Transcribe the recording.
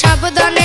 সাবধানে